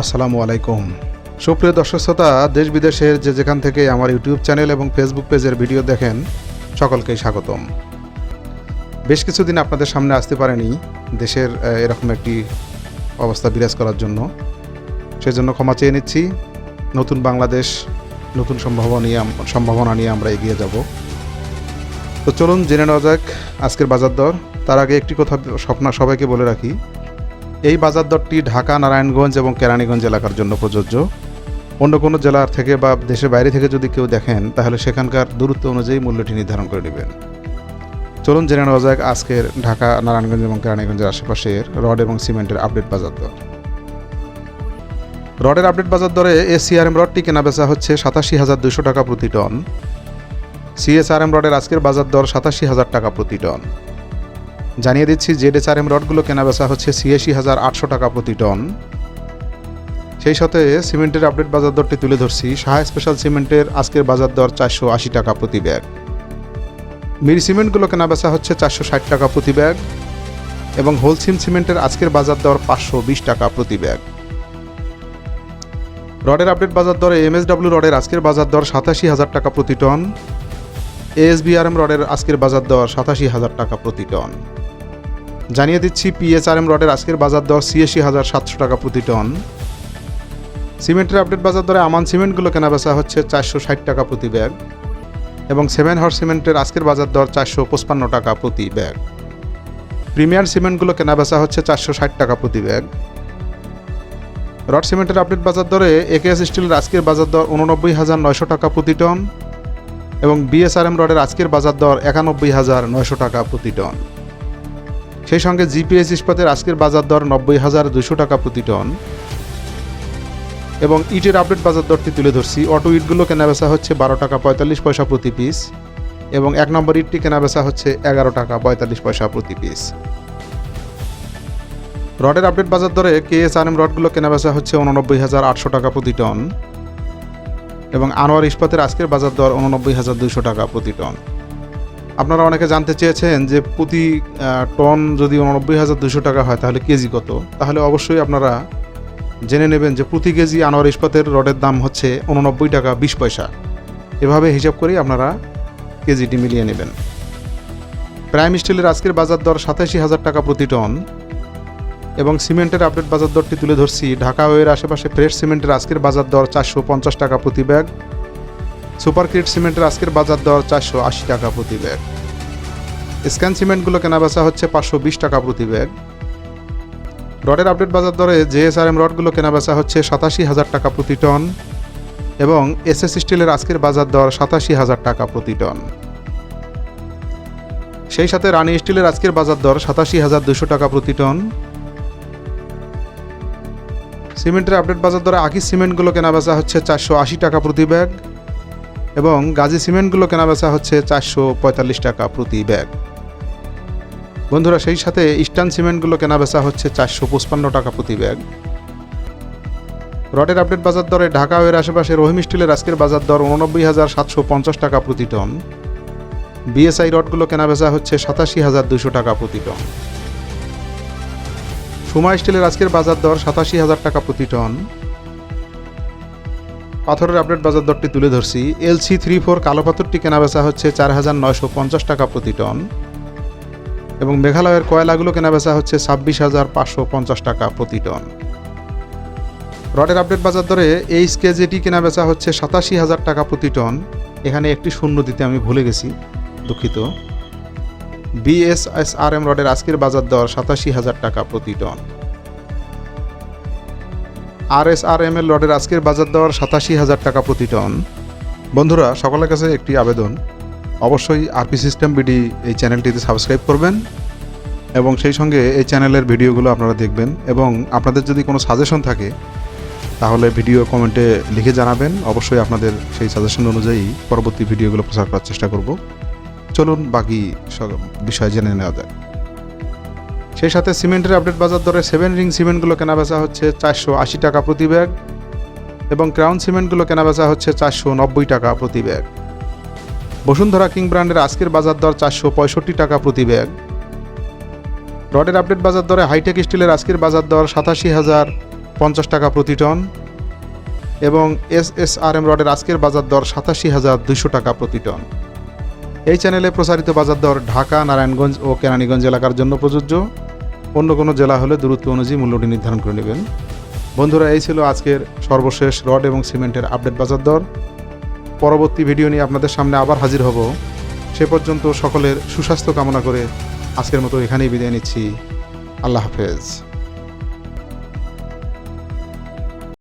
আসসালামু আলাইকুম। সুপ্রিয় দর্শক শ্রোতা, দেশ বিদেশের যে যেখান থেকে আমার ইউটিউব চ্যানেল এবং ফেসবুক পেজের ভিডিও দেখেন সকলকেই স্বাগতম। বেশ কিছুদিন আপনাদের সামনে আসতে পারেনি দেশের এরকম একটি অবস্থা বিরাজ করার জন্য। সেজন্য ক্ষমা চেয়ে নিচ্ছি। নতুন বাংলাদেশ, নতুন সম্ভাবনা নিয়ে সম্ভাবনা নিয়ে আমরা এগিয়ে যাব। তো চলুন জেনে নেওয়া যাক আজকের বাজার দর। তার আগে একটি কথা স্বপ্ন সবাইকে বলে রাখি এই বাজার দরটি ঢাকা, নারায়ণগঞ্জ এবং কেরানীগঞ্জ এলাকার জন্য প্রযোজ্য। অন্য কোনো জেলার থেকে বা দেশের বাইরে থেকে যদি কেউ দেখেন, তাহলে সেখানকার দূরত্ব অনুযায়ী মূল্যটি নির্ধারণ করে নেবেন। চলুন জেনে নেওয়া যাক আজকের ঢাকা, নারায়ণগঞ্জ এবং কেরানীগঞ্জের আশেপাশের রড এবং সিমেন্টের আপডেট বাজার দর। রডের আপডেট বাজার দরে এসিআরএম রডটি কেনা বেচা হচ্ছে সাতাশি হাজার দুশো টাকা প্রতি টন। সিএসআরএম রডের আজকের বাজার দর সাতাশি হাজার টাকা প্রতি টন। জানিয়ে দিচ্ছি জেড এস আর এম রডগুলো কেনা বেচা হচ্ছে ছিয়াশি হাজার আটশো টাকা প্রতি টন। সেই সাথে সিমেন্টের আপডেট বাজার দরটি তুলে ধরছি। সাহা স্পেশাল সিমেন্টের আজকের বাজার দর চারশো আশি টাকা প্রতি ব্যাগ। মিরি সিমেন্টগুলো কেনা বেচা হচ্ছে চারশো ষাট টাকা প্রতি ব্যাগ এবং হোলসিম সিমেন্টের আজকের বাজার দর পাঁচশো বিশ টাকা প্রতি ব্যাগ। রডের আপডেট বাজার দরে এমএসডাব্লিউ রডের আজকের বাজার দর সাতাশি হাজার টাকা প্রতি টন। এএসবিআরএম রডের আজকের বাজার দর সাতাশি হাজার টাকা প্রতি টন। জানিয়ে দিচ্ছি, পিএসআরএম রডের আজকের বাজার দর ছিয়াশি হাজার সাতশো টাকা প্রতি টন। সিমেন্টের আপডেট বাজার দরে আমান সিমেন্টগুলো কেনা বেচা হচ্ছে চারশো ষাট টাকা প্রতি ব্যাগ এবং সেভেন হর সিমেন্টের আজকের বাজার দর চারশো পঁচপান্ন টাকা প্রতি ব্যাগ। প্রিমিয়ার সিমেন্টগুলো কেনা বেচা হচ্ছে চারশো ষাট টাকা প্রতি ব্যাগ। রড সিমেন্টের আপডেট বাজার দরে একেএস স্টিলের আজকের বাজার দর উননব্বই হাজার নয়শো টাকা প্রতি টন। এবং বিএসআরএম রডের আজকের বাজার দর একানব্বই হাজার নয়শো টাকা প্রতি টন। সেই সঙ্গে জিপিএস ইস্পাতের আজকের বাজার দর নব্বই হাজার দুশো টাকা প্রতি টন। এবং ইটের আপডেট বাজার দরটি তুলে ধরছি। অটো ইটগুলো কেনা বেচা হচ্ছে বারো টাকা পঁয়তাল্লিশ পয়সা প্রতি পিস এবং এক নম্বর ইটটি কেনা বেচা হচ্ছে এগারো টাকা পঁয়তাল্লিশ পয়সা প্রতি পিস। রডের আপডেট বাজার দরে কেএসআরএম রডগুলো কেনা বেচা হচ্ছে উননব্বই হাজার আটশো টাকা প্রতি টন। এবং আনোয়ার ইস্পাতের আজকের বাজার দর উননব্বই হাজার দুশো টাকা প্রতি টন। আপনারা অনেকে জানতে চেয়েছেন যে প্রতি টন যদি উননব্বই হাজার দুশো টাকা হয় তাহলে কেজি কত? তাহলে অবশ্যই আপনারা জেনে নেবেন যে প্রতি কেজি আনোয়ার ইস্পাতের রডের দাম হচ্ছে উননব্বই টাকা বিশ পয়সা। এভাবে হিসাব করেই আপনারা কেজিটি মিলিয়ে নেবেন। প্রাইম স্টিলের আজকের বাজার দর সাতাশি হাজার টাকা প্রতি টন। এবং সিমেন্টের আপডেট বাজার দরটি তুলে ধরছি। ঢাকা ওয়ের আশেপাশে ফ্রেশ সিমেন্টের আজকের বাজার দর চারশো পঞ্চাশ টাকা প্রতি ব্যাগ। সুপার ক্রিট সিমেন্টের আজকের বাজার দর চারশো আশি টাকা প্রতি ব্যাগ। স্ক্যান সিমেন্টগুলো কেনা বেচা হচ্ছে পাঁচশো বিশ টাকা প্রতি ব্যাগ। রডের আপডেট বাজার দরে জেএসআরএম রডগুলো কেনা বেচা হচ্ছে সাতাশি হাজার টাকা প্রতি টন এবং এসএস স্টিলের আজকের বাজার দর সাতাশি হাজার টাকা প্রতি টন। সেই সাথে রানি স্টিলের আজকের বাজার দর সাতাশি হাজার দুশো টাকা প্রতি টন। সিমেন্টের আপডেট বাজার দরে আকিস সিমেন্টগুলো কেনা বেচা হচ্ছে চারশো আশি টাকা প্রতি ব্যাগ এবং গাজী সিমেন্টগুলো কেনা বেচা হচ্ছে চারশো পঁয়তাল্লিশ টাকা প্রতি ব্যাগ। বন্ধুরা, সেই সাথে ইস্টার্ন সিমেন্টগুলো কেনা বেচা হচ্ছে চারশো পঁচপান্ন টাকা প্রতি ব্যাগ। রডের আপডেট বাজার দরে ঢাকা ওয়ের আশেপাশে রহিম স্টিলের আজকের বাজার দর উননব্বই হাজার সাতশো পঞ্চাশ টাকা প্রতি টন। বিএসআই রডগুলো কেনা বেচা হচ্ছে সাতাশি হাজার দুশো টাকা প্রতি টন। সুমা স্টিলের আজকের বাজার দর সাতাশি হাজার টাকা প্রতি টন। পাথরের আপডেট বাজার দরটি তুলে ধরছি। এলসি থ্রি ফোর কালো পাথরটি কেনা বেচা হচ্ছে চার হাজার নয়শো পঞ্চাশ টাকা প্রতি টন। এবং মেঘালয়ের কয়লাগুলো কেনা বেচা হচ্ছে ছাব্বিশ হাজার পাঁচশো পঞ্চাশ টাকা প্রতি টন। রডের আপডেট বাজার দরে এইচ কেজিটি কেনা বেচা হচ্ছে সাতাশি হাজার টাকা প্রতি টন। এখানে একটি শূন্য দিতে আমি ভুলে গেছি, দুঃখিত। বিএসএসআরএম রডের আজকের বাজার দর সাতাশি হাজার টাকা প্রতি ton. R S R M L রডের আজকের বাজার দর সাতাশি হাজার টাকা প্রতি টন। বন্ধুরা, সকলের কাছে একটি আবেদন। অবশ্যই আরপি সিস্টেম বিডি এই চ্যানেলটিতে সাবস্ক্রাইব করবেন এবং সেই সঙ্গে এই চ্যানেলের ভিডিওগুলো আপনারা দেখবেন এবং আপনাদের যদি কোনো সাজেশন থাকে, তাহলে ভিডিও কমেন্টে লিখে জানাবেন। অবশ্যই আপনাদের সেই সাজেশন অনুযায়ী পরবর্তী ভিডিওগুলো প্রচার করার চেষ্টা করব। চলুন বাকি বিষয় জেনে নেওয়া যায় সেই সাথে সিমেন্টের আপডেট বাজার দরে সেভেন রিং সিমেন্টগুলো কেনা বেচা হচ্ছে চারশো আশি টাকা প্রতি ব্যাগ এবং ক্রাউন সিমেন্টগুলো কেনা বেচা হচ্ছে চারশো নব্বই টাকা প্রতি ব্যাগ। বসুন্ধরা কিং ব্র্যান্ডের আজকের বাজার দর চারশো পঁয়ষট্টি টাকা প্রতি ব্যাগ। রডের আপডেট বাজার দরে হাইটেক স্টিলের আজকের বাজার দর সাতাশি হাজার পঞ্চাশ টাকা প্রতি টন এবং এস এস আর এম রডের আজকের বাজার দর সাতাশি হাজার দুইশো টাকা প্রতি টন। এই চ্যানেলে প্রসারিত বাজার দর ঢাকা, নারায়ণগঞ্জ ও কেরানীগঞ্জ এলাকার জন্য প্রযোজ্য। অন্য কোনো জেলা হলে দূরত্ব অনুযায়ী মূল্যটি নির্ধারণ করে নেবেন। বন্ধুরা, এই ছিল আজকের সর্বশেষ রড এবং সিমেন্টের আপডেট বাজার দর। পরবর্তী ভিডিও নিয়ে আপনাদের সামনে আবার হাজির হব। সে পর্যন্ত সকলের সুস্বাস্থ্য কামনা করে আজকের মতো এখানেই বিদায় নিচ্ছি। আল্লাহ হাফেজ।